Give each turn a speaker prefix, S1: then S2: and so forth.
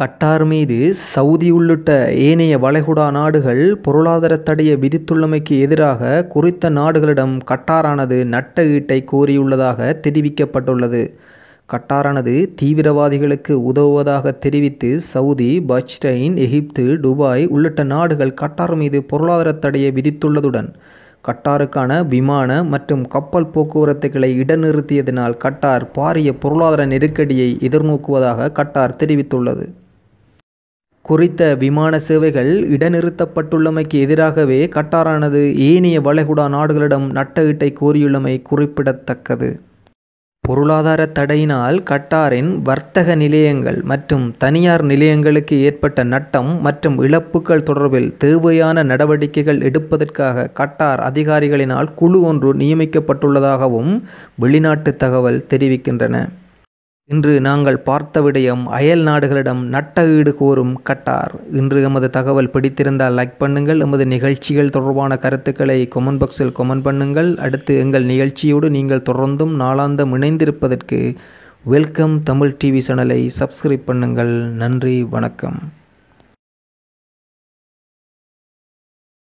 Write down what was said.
S1: கட்டார் மீது சவுதி உள்ளிட்ட ஏனைய வளைகுடா நாடுகள் பொருளாதார தடையை விதித்துள்ளமைக்கு எதிராக குறித்த நாடுகளிடம் கட்டாரானது நட்ட ஈட்டை கோரியுள்ளதாக தெரிவிக்கப்பட்டுள்ளது. கட்டாரானது தீவிரவாதிகளுக்கு உதவுவதாக தெரிவித்து சவுதி பஹ்ரைன் எகிப்து துபாய் உள்ளிட்ட நாடுகள் கட்டார் மீது பொருளாதார தடையை விதித்துள்ளதுடன் கட்டாருக்கான விமான மற்றும் கப்பல் போக்குவரத்துகளை இடநிறுத்தியதினால் கட்டார் பாரிய பொருளாதார நெருக்கடியை எதிர்நோக்குவதாக கட்டார் தெரிவித்துள்ளது. குறித்த விமான சேவைகள் இடைநிறுத்தப்பட்டுள்ளமைக்கு எதிராகவே கட்டாரானது ஏனைய வளைகுடா நாடுகளிடம் நட்ட ஈட்டை கோரியுள்ளமை குறிப்பிடத்தக்கது. பொருளாதார தடையினால் கட்டாரின் வர்த்தக நிலையங்கள் மற்றும் தனியார் நிலையங்களுக்கு ஏற்பட்ட நட்டம் மற்றும் இழப்புகள் தொடர்பில் தேவையான நடவடிக்கைகள் எடுப்பதற்காக கட்டார் அதிகாரிகளினால் குழு ஒன்று நியமிக்கப்பட்டுள்ளதாகவும் வெளிநாட்டு தகவல் தெரிவிக்கின்றன. இன்று நாங்கள் பார்த்த விடயம் அயல் நாடுகளிடம் நட்ட ஈடு கோரும் கட்டார். இன்று எமது தகவல் பிடித்திருந்தால் லைக் பண்ணுங்கள். எமது நிகழ்ச்சிகள் தொடர்பான கருத்துக்களை கொமெண்ட் பாக்ஸில் கொமெண்ட் பண்ணுங்கள். அடுத்து எங்கள் நிகழ்ச்சியோடு நீங்கள் தொடர்ந்தும் நாளாந்தம் இணைந்திருப்பதற்கு வெல்கம் தமிழ் டிவி சேனலை சப்ஸ்கிரைப் பண்ணுங்கள். நன்றி வணக்கம்.